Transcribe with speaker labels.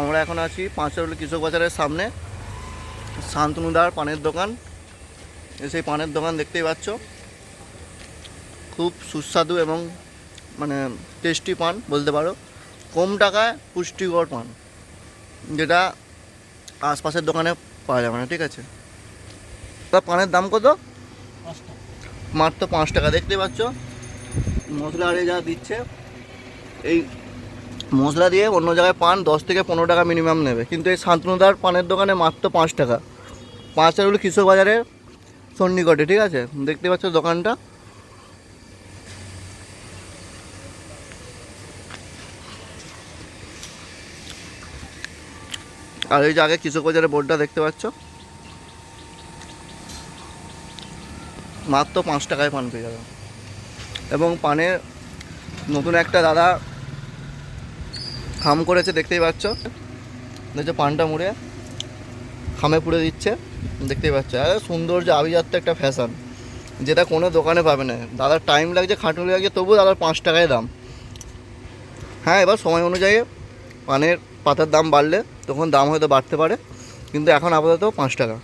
Speaker 1: আমরা এখন আছি পাঁচরুলি কৃষক বাজারের সামনে। শান্তনুদার পানের দোকান। সেই পানের দোকান দেখতেই পাচ্ছ। খুব সুস্বাদু এবং মানে টেস্টি পান বলতে পারো। কম টাকায় পুষ্টিকর পান, যেটা আশপাশের দোকানে পাওয়া যাবে না, ঠিক আছে? তা পানের দাম কত? মাত্র পাঁচ টাকা। দেখতে পাচ্ছ। মশলা আরে যা দিচ্ছে, এই মশলা দিয়ে অন্য জায়গায় পান দশ থেকে পনেরো টাকা মিনিমাম নেবে। কিন্তু এই শান্তনুদার পানের দোকানে মাত্র পাঁচ টাকা। পাঁচ টাকা হলো কৃষক বাজারের সন্নিকটে ঠিক আছে? দেখতে পাচ্ছ দোকানটা? আর এই যে আগে কৃষক বাজারের বোর্ডটা দেখতে পাচ্ছ? মাত্র পাঁচ টাকায় পান পেয়ে যাবে। এবং পানের নতুন একটা দাদা খাম করেছে, দেখতেই পাচ্ছ। দেখছ, পানটা মুড়ে খামে পুড়ে দিচ্ছে, দেখতেই পাচ্ছ। আর সুন্দর যে আভিজাত্য একটা ফ্যাশন যেটা কোনো দোকানে পাবে না। দাদার টাইম লাগছে, খাটুনি লাগছে, তবুও দাদার পাঁচ টাকায় দাম। হ্যাঁ এবার সময় অনুযায়ী পানের পাতার দাম বাড়লে, তখন দাম হয়তো বাড়তে পারে, কিন্তু এখন আপাতত পাঁচ টাকা।